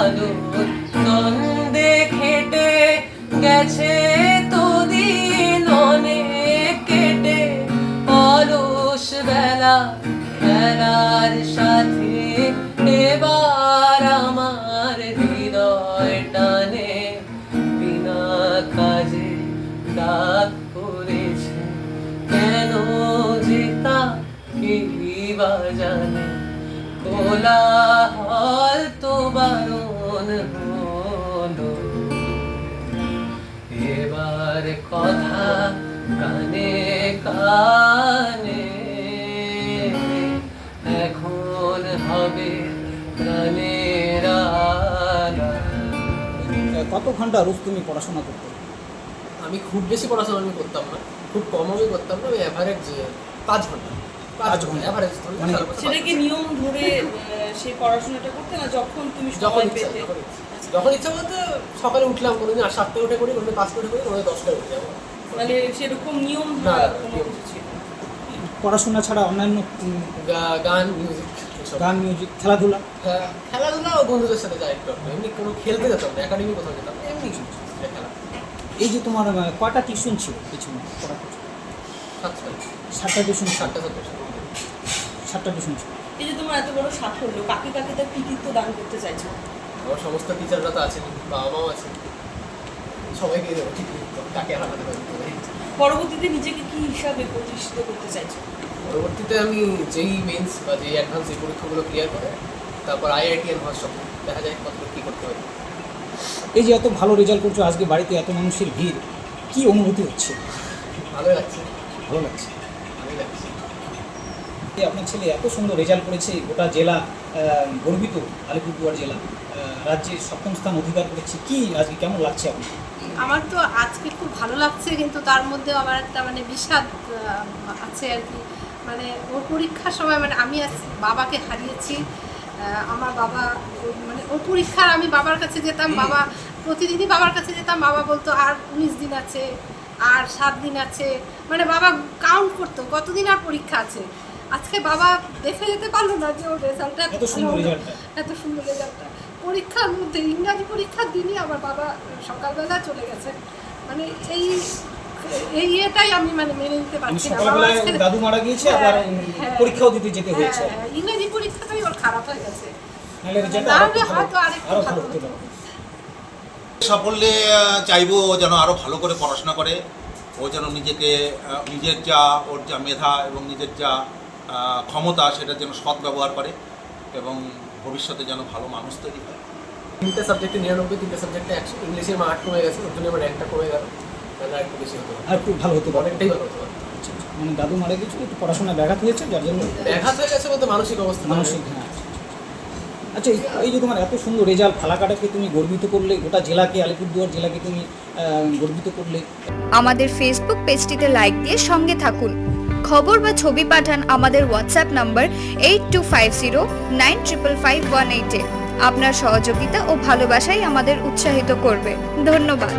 আলো দ্বন্দ্বে খেটে গেছে তো দিন অনেক কেটে। অলস বেলা খেলার সাথে এবার আমার হৃদয় টানে। বিনা কাজে ডাক পড়েছে কেন যে তা কি বা এবার কথা কানে কানে এখন হবে প্রাণের কত ঘণ্টা রোজ তুমি পড়াশোনা করতে? আমি খুব বেশি পড়াশোনা আমি করতাম না। খুব কম আমি করতাম না অ্যাভারেজ পাঁচ ঘণ্টা। পাঁচ ঘণ্টা। অ্যাভারেজ মানে- সেটা কি নিয়ম ধরে আহ, সেই পড়াশোনাটা করতে না যখন তুমি যখন পেতে? যখন ইচ্ছা। বলতে সকালে উঠলাম কোনোদিন আর সাতটা উঠে করি কোনোদিন পাঁচটা উঠে করি কোনোদিন দশটায় উঠে যাব। মানে সেরকম নিয়ম না। পড়াশোনা ছাড়া অন্যান্য গান মিউজিক গান মিউজিক খেলাধুলা? হ্যাঁ, খেলাধুলা ও বন্ধুদের সাথে যাই একটু। এমনি কোনো খেলতে যেতাম না একাডেমি কোথাও যেতাম এমনি খেলা। এই যে তোমার কয়টা টিউশন ছিল পিছনে? পড়ার পিছনে? সাতটা। সাতটা টিউশন সাতটা সাতটা সাতটা টিউশন ছিল। এই যে তোমার এত বড় সাফল্য কাকে কাকে তার কৃতিত্ব দান করতে চাইছো? আমার সমস্ত টিচাররা তো আছেন বাবা মাও আছেন। সবাইকে দেবো ঠিক কাকে হারাতে পারি পরবর্তীতে নিজেকে কি হিসাবে প্রতিষ্ঠিত করতে চাইছো? পরবর্তীতে আমি যেই মেন্স বা যেই অ্যাডভান্স এই পরীক্ষাগুলো ক্লিয়ার করে তারপর আইআইটি এর ভার্সন দেখা যায় কত কী করতে হবে এই যে এত ভালো রেজাল্ট করছ আজকে বাড়িতে এত মানুষের ভিড় কি অনুভূতি হচ্ছে? ভালোই লাগছে। ভালো লাগছে। ভালোই লাগছে। যে আপনার ছেলে এত সুন্দর রেজাল্ট করেছে, গোটা জেলা গর্বিত, আলিপুরদুয়ার জেলা রাজ্যে সপ্তম স্থান অধিকার করেছে। কি আজকে কেমন লাগছে আপনার? আমার তো আজকে খুব ভালো লাগছে, কিন্তু তার মধ্যেও আমার একটা মানে বিষাদ আছে আর কি। মানে ওর পরীক্ষার সময় মানে আমি আজ বাবাকে হারিয়েছি আমার বাবা মানে ওর পরীক্ষার আমি বাবার কাছে যেতাম, বাবা প্রতিদিনই বাবার কাছে যেতাম, বাবা বলতো, আর উনিশ দিন আছে, আর সাত দিন আছে। মানে বাবা কাউন্ট করতো, কতদিন আর পরীক্ষা আছে? আজকে বাবা দেখে যেতে পারল না যে ওর রেজাল্টটা এত সুন্দর রেজাল্টটা। এত সুন্দর রেজাল্টটা। পরীক্ষার মধ্যে ইংরাজি পরীক্ষার দিনই আমার বাবা সকালবেলা চলে গেছে। মানে এই এই ইয়েটাই আমি মানে মেনে নিতে পারছি না। দাদু মারা গিয়েছে হ্যাঁ, আবার হ্যাঁ। পরীক্ষাও দিতে যেতে হয়েছে। হ্যাঁ, ইংরেজি পরীক্ষাটাই ওর খারাপ হয়ে গেছে। আরও আরও। সাফল্যে চাইব ও যেন আরও ভালো করে পড়াশোনা করে। ও যেন নিজেকে নিজের যা ওর যা মেধা এবং নিজের যা ক্ষমতা সেটা যেন সৎ ব্যবহার করে এবং ভবিষ্যতে যেন ভালো মানুষ তৈরি হয়। তিনটে সাবজেক্টে নিরানব্বই তিনটে সাবজেক্টে একশো ইংলিশের মার্ক কমে গেছে ওর জন্য আমার র্যাঙ্কটা কমে গেল। তাহলে আর একটু বেশি হতো আর একটু ভালো হতে অনেকটাই ভালো হতো আচ্ছা, আচ্ছা। মানে দাদু মারা গিয়েছিল একটু পড়াশোনা ব্যাঘাত হয়েছে যার জন্য ব্যাঘাত হয়ে গেছে বলতে মানসিক অবস্থা। মানসিক হ্যাঁ আচ্ছা এই- এই যে তোমার এত সুন্দর রেজাল্ট ফালাকাটাকে তুমি গর্বিত করলে গোটা জেলাকে আলিপুরদুয়ার জেলাকে তুমি গর্বিত করলে। আমাদের ফেসবুক পেজটিতে লাইক দিয়ে সঙ্গে থাকুন। খবর বা ছবি পাঠান আমাদের WhatsApp number eight two five zero nine triple five one এইটে আপনার সহযোগিতা ও ভালোবাসাই আমাদের উৎসাহিত করবে। ধন্যবাদ।